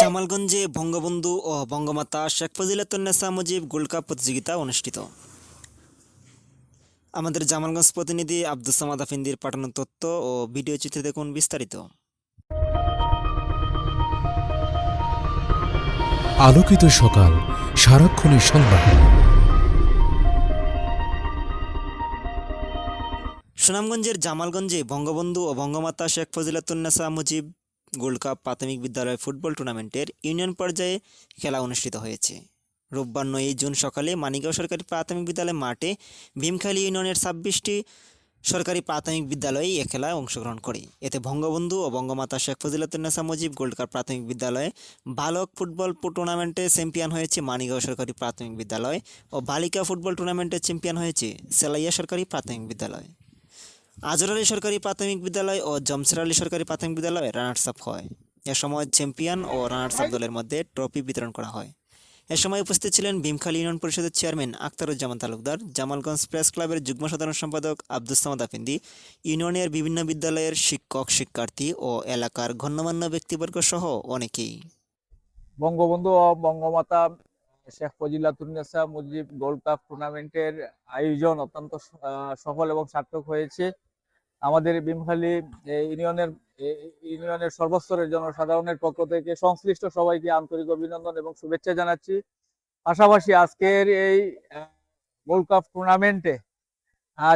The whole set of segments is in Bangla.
জামালগঞ্জে বঙ্গবন্ধু ও বঙ্গমাতা শেখ ফজিলাতুন্নেসা মুজিব গোল্ড কাপ প্রতিযোগিতা অনুষ্ঠিত। আমাদের জামালগঞ্জ প্রতিনিধি আব্দুল সামাদ আফিন্দির পাঠানো তথ্য ও ভিডিও চিত্রে দেখুন বিস্তারিত। আলোকিত সকাল, সারাক্ষণের সংবাদ। সুনামগঞ্জের জামালগঞ্জে বঙ্গবন্ধু ও বঙ্গমাতা শেখ ফজিলাতুন্নেসা মুজিব গোল্ড কাপ প্রাথমিক বিদ্যালয় ফুটবল টুর্নামেন্টের ইউনিয়ন পর্যায়ে খেলা অনুষ্ঠিত হয়েছে। রোববার নয় জুন সকালে মানিগাঁও সরকারি প্রাথমিক বিদ্যালয় মাঠে ভীমখালী ইউনিয়নের ছাব্বিশটি সরকারি প্রাথমিক বিদ্যালয়ে এ খেলায় অংশগ্রহণ করে। এতে বঙ্গবন্ধু ও বঙ্গমাতা শেখ ফজিলাতুন্নেসা মুজিব গোল্ড কাপ প্রাথমিক বিদ্যালয়ে বালক ফুটবল টুর্নামেন্টে চ্যাম্পিয়ন হয়েছে মানিগাঁও সরকারি প্রাথমিক বিদ্যালয় ও বালিকা ফুটবল টুর্নামেন্টে চ্যাম্পিয়ন হয়েছে সেলাইয়া সরকারি প্রাথমিক বিদ্যালয়। আজর আলী সরকারি প্রাথমিক বিদ্যালয় ও জমসের আলী সরকারি প্রাথমিক বিদ্যালয়ে রানার্স আপ হয়। এ সময় চ্যাম্পিয়ন ও রানার্স আপ দলের মধ্যে ট্রফি বিতরণ করা হয়। এ সময় উপস্থিত ছিলেন ভীমখালী ইউনিয়ন পরিষদের চেয়ারম্যান আখতারুজ্জামান তালুকদার, জামালগঞ্জ প্রেস ক্লাবের যুগ্ম সাধারণ সম্পাদক আব্দুল সামাদ আফিন্দি, ইউনিয়নের বিভিন্ন বিদ্যালয়ের শিক্ষক, শিক্ষার্থী ও এলাকার গণ্যমান্য ব্যক্তিবর্গ সহ অনেকেই। বঙ্গবন্ধু ও বঙ্গমাতা শেখ ফজিলাতুন্নেসা মুজিব গোল্ড কাপ টুর্নামেন্টের আয়োজন অত্যন্ত সফল এবং সার্থক হয়েছে। আমাদের ভীমখালী এ, ইউনিয়নের ইউনিয়নের সর্বস্তরের জনসাধারণের পক্ষ থেকে সংশ্লিষ্ট সবাইকে আন্তরিক অভিনন্দন এবং শুভেচ্ছা জানাচ্ছি। পাশাপাশি আজকের এই গোল্ড কাপ টুর্নামেন্টে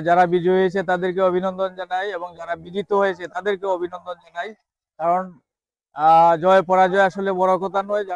যারা বিজয়ী হয়েছে তাদেরকে অভিনন্দন জানাই এবং যারা বিজিত হয়েছে তাদেরকে অভিনন্দন জানাই। কারণ জয় পরাজয় আসলে বড় কথা নয়।